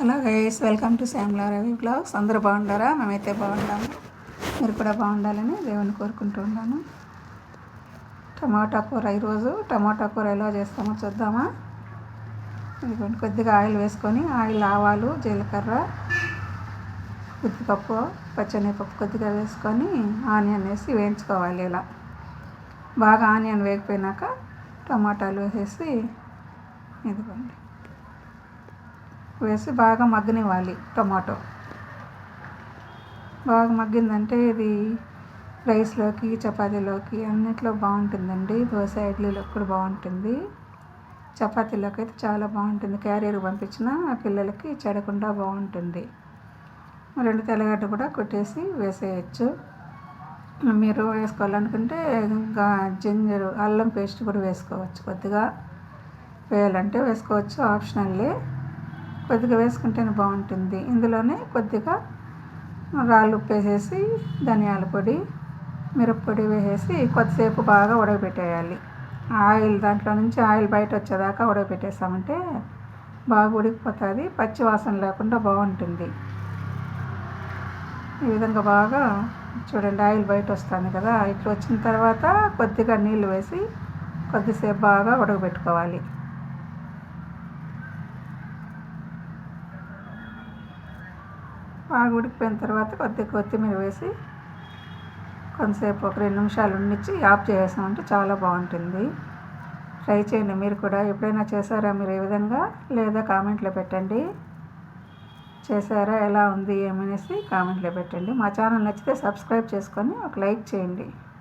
Hello guys welcome to Shyamala Ravi blogs. అందరూ బాగుండారా? మేమైతే బాగుండాము. మీరు కూడా బాగుండాలని దేవుని కోరుకుంటూ ఉన్నాను. టమాటా కూర ఈరోజు. టమాటా కూర ఎలా చేస్తామో చూద్దామా? ఇదిగోండి కొద్దిగా ఆయిల్ వేసుకొని ఆయిల్ ఆవాలు జీలకర్ర ఉద్దిపప్పు పచ్చనిపప్పు కొద్దిగా వేసుకొని ఆనియన్ వేసి వేయించుకోవాలి ఇలా. బాగా ఆనియన్ వేగిపోయినాక టమాటాలు వేసేసి ఇదిగోండి. వేసి బాగా మగ్గనివ్వాలి టమాటో. బాగా మగ్గిందంటే ఇది రైస్లోకి చపాతీలోకి అన్నిట్లో బాగుంటుందండి. దోశ ఇడ్లీలోకి కూడా బాగుంటుంది. చపాతీలోకి అయితే చాలా బాగుంటుంది. క్యారియర్ పంపించిన పిల్లలకి చెడకుండా బాగుంటుంది. రెండు తెల్లగడ్డ కూడా కొట్టేసి వేసేయచ్చు. మీరు వేసుకోవాలనుకుంటే ఇంకా జింజర్ అల్లం పేస్ట్ కూడా వేసుకోవచ్చు కొద్దిగా. వేయాలంటే వేసుకోవచ్చు ఆప్షనల్లే. కొద్దిగా వేసుకుంటేనే బాగుంటుంది. ఇందులోనే కొద్దిగా రాళ్ళు ఉప్పేసేసి ధనియాల పొడి మిరప్పొడి వేసేసి కొద్దిసేపు బాగా ఉడకబెట్టేయాలి. ఆయిల్ దాంట్లో నుంచి ఆయిల్ బయట వచ్చేదాకా ఉడకబెట్టేసామంటే బాగా ఉడికిపోతుంది. పచ్చి వాసన లేకుండా బాగుంటుంది. ఈ విధంగా బాగా చూడండి ఆయిల్ బయట వస్తుంది కదా. ఇట్లా వచ్చిన తర్వాత కొద్దిగా నీళ్ళు వేసి కొద్దిసేపు బాగా ఉడకబెట్టుకోవాలి. బాగా ఉడికిపోయిన తర్వాత కొద్దిగా కొత్తిమీర వేసి కొంతసేపు ఒక రెండు నిమిషాలు ఉండిచ్చి ఆఫ్ చేసామంటే చాలా బాగుంటుంది. ట్రై చేయండి మీరు కూడా. ఎప్పుడైనా చేశారా మీరు ఏ విధంగా? లేదా కామెంట్లో పెట్టండి. చేశారా? ఎలా ఉంది? ఏమనేసి కామెంట్లో పెట్టండి. మా ఛానల్ నచ్చితే సబ్స్క్రైబ్ చేసుకొని ఒక లైక్ చేయండి.